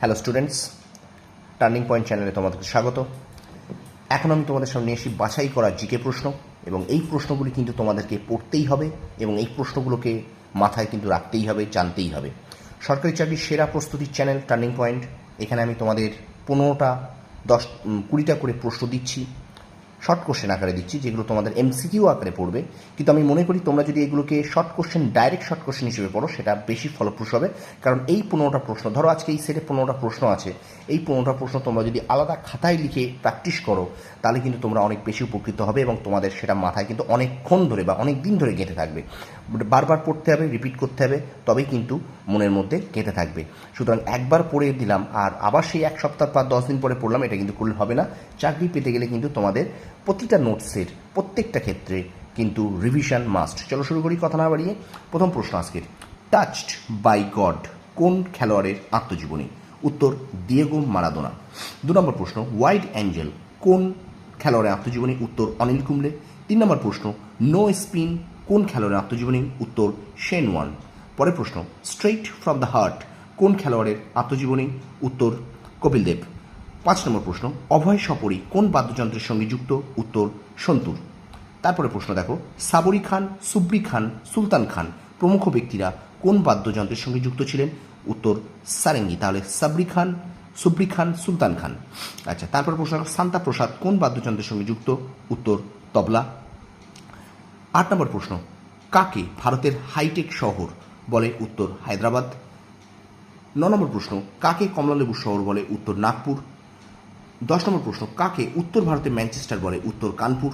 Hello students turning point চ্যানেলে তোমাদেরকে স্বাগত। এখন আমি তোমাদের সামনে এসে বাছাই করা জিকে প্রশ্ন, এবং এই প্রশ্নগুলি কিন্তু তোমাদেরকে পড়তেই হবে, এবং এই প্রশ্নগুলোকে মাথায় কিন্তু রাখতেই হবে, জানতেই হবে। সরকারি চাকরির সেরা প্রস্তুতির চ্যানেল টার্নিং পয়েন্ট এখানে আমি তোমাদের পনেরোটা, দশ কুড়িটা করে প্রশ্ন দিচ্ছি। শর্ট কোশ্চেন আকারে দিচ্ছি, যেগুলো তোমাদের এমসিকিউ আকারে পড়বে। কিন্তু আমি মনে করি তোমরা যদি এগুলোকে short question direct short question হিসেবে পড়ো, সেটা বেশি ফলপ্রসূ হবে। কারণ এই পনেরোটা প্রশ্ন, ধরো আজকে এই সেটে পনেরোটা প্রশ্ন আছে, এই পনেরোটা প্রশ্ন তোমরা যদি আলাদা খাতায় লিখে প্র্যাকটিস করো, তাহলে কিন্তু তোমরা অনেক বেশি উপকৃত হবে এবং তোমাদের সেটা মাথায় কিন্তু অনেকক্ষণ ধরে বা অনেক দিন ধরে গেঁথে থাকবে। বারবার পড়তে হবে রিপিট করতে হবে, তবেই কিন্তু মনের মধ্যে গেঁথে থাকবে। সুতরাং একবার পড়ে দিলাম আর আবার সেই এক সপ্তাহ বা দশ দিন পরে পড়লাম, এটা কিন্তু করলে হবে না। চাকরি পেতে গেলে কিন্তু তোমাদের প্রতিটা নোটসের প্রত্যেকটা ক্ষেত্রে কিন্তু রিভিশন মাস্ট চলো শুরু করি কথা না বাড়িয়ে। প্রথম প্রশ্ন আজকের। টাচড বাই গড কোন খেলোয়াড়ের আত্মজীবনী? উত্তর দিয়েগো মারাদোনা দু নম্বর প্রশ্ন ওয়াইড অ্যাঞ্জেল কোন খেলোয়াড়ের আত্মজীবনী? উত্তর, অনিল কুম্বলে। তিন নম্বর প্রশ্ন নো স্পিন কোন খেলোয়াড়ের আত্মজীবনী? উত্তর, শেন ওয়ান পরের প্রশ্ন স্ট্রেইট ফ্রম দ্য হার্ট কোন খেলোয়াড়ের আত্মজীবনী? উত্তর, কপিল দেব। পাঁচ নম্বর প্রশ্ন, অভয় সপরি কোন বাদ্যযন্ত্রের সঙ্গে যুক্ত? উত্তর, সন্তুর। তারপরে প্রশ্ন দেখো, সাবরি খান, সুব্রি খান, সুলতান খান প্রমুখ ব্যক্তিরা কোন বাদ্যযন্ত্রের সঙ্গে যুক্ত ছিলেন? উত্তর, সারেঙ্গি। তাহলে সাবরি খান, সুব্রি খান, সুলতান খান। আচ্ছা তারপর প্রশ্ন শান্তা প্রসাদ কোন বাদ্যযন্ত্রের সঙ্গে যুক্ত? উত্তর, তবলা। আট নম্বর প্রশ্ন, কাকে ভারতের হাইটেক শহর বলে উত্তর হায়দ্রাবাদ? ন নম্বর প্রশ্ন, কাকে কমলালেবু শহর বলে উত্তর নাগপুর? দশ নম্বর প্রশ্ন, কাকে উত্তর ভারতের ম্যানচেস্টার বলে উত্তর কানপুর?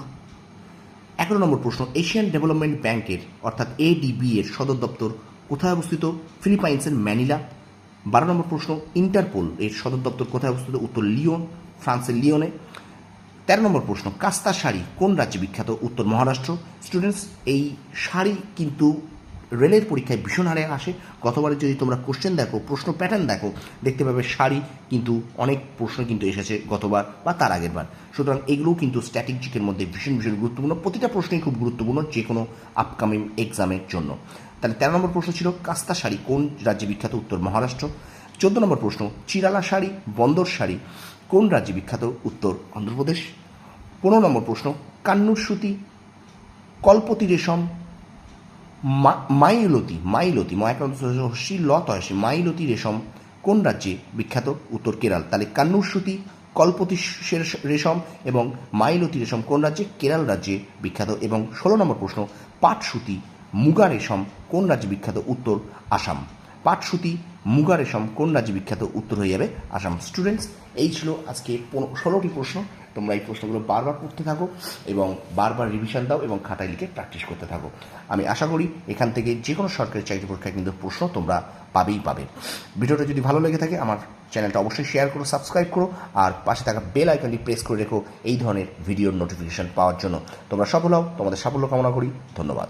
এগারো নম্বর প্রশ্ন, এশিয়ান ডেভেলপমেন্ট ব্যাংকের, অর্থাৎ এডিবি এর সদর দপ্তর কোথায় অবস্থিত? ফিলিপাইন্সের ম্যানিলা। বারো নম্বর প্রশ্ন, ইন্টারপোল এর সদর দপ্তর কোথায় অবস্থিত? উত্তর লিওন, ফ্রান্সের লিওনে। তেরো নম্বর প্রশ্ন, কাস্তা শাড়ি কোন রাজ্যে বিখ্যাত? উত্তর মহারাষ্ট্র। স্টুডেন্টস এই শাড়ি কিন্তু রেলের পরীক্ষায় ভীষণ হারে আসে। গতবারে যদি তোমরা কোশ্চেন দেখো, প্রশ্ন প্যাটার্ন দেখো, দেখতে পাবে শাড়ি কিন্তু অনেক প্রশ্ন কিন্তু এসেছে গতবার বা তার আগের বার। সুতরাং এগুলোও কিন্তু স্ট্যাটিক জিকের মধ্যে ভীষণ ভীষণ গুরুত্বপূর্ণ। প্রতিটা প্রশ্নই খুব গুরুত্বপূর্ণ যে কোনো আপকামিং এক্সামের জন্য। তাহলে তেরো নম্বর প্রশ্ন ছিল, কাস্তা শাড়ি কোন রাজ্যে বিখ্যাত? উত্তর মহারাষ্ট্র। চোদ্দ নম্বর প্রশ্ন, চিরালা শাড়ি, বন্দর শাড়ি। কোন রাজ্যে বিখ্যাত? উত্তর অন্ধ্রপ্রদেশ। পনেরো নম্বর প্রশ্ন, কান্নুর সুতি, কল্পতি রেশম মাইলতি মাইলতি ময়াকাশী লত হয় মাইলতি রেশম কোন রাজ্যে বিখ্যাত? উত্তর কেরাল। তাহলে কান্নুর সুতি, কল্পতি রেশম এবং মাইলতি রেশম কোন রাজ্যে? কেরাল রাজ্যে বিখ্যাত। এবং ষোলো নম্বর প্রশ্ন, পাট সুতি, মুগা রেশম কোন রাজ্যে বিখ্যাত? উত্তর আসাম। পাট সুতি মুগা রেশম কোন রাজ্যে বিখ্যাত উত্তর হয়ে যাবে আসাম স্টুডেন্টস এই ছিল আজকে ষোলোটি প্রশ্ন। তোমরা এই প্রশ্নগুলো বারবার পড়তে থাকো এবং বারবার রিভিশন দাও এবং খাতায় লিখে প্র্যাকটিস করতে থাকো। আমি আশা করি এখান থেকে যে কোনো সরকারি চাকরি পরীক্ষায় কিন্তু প্রশ্ন তোমরা পাবেই পাবে। ভিডিওটা যদি ভালো লেগে থাকে, আমার চ্যানেলটা অবশ্যই শেয়ার করো সাবস্ক্রাইব করো আর পাশে থাকা বেল আইকনটি প্রেস করে রেখো এই ধরনের ভিডিওর নোটিফিকেশন পাওয়ার জন্য। তোমরা সফল হও, তোমাদের সাফল্য কামনা করি। ধন্যবাদ।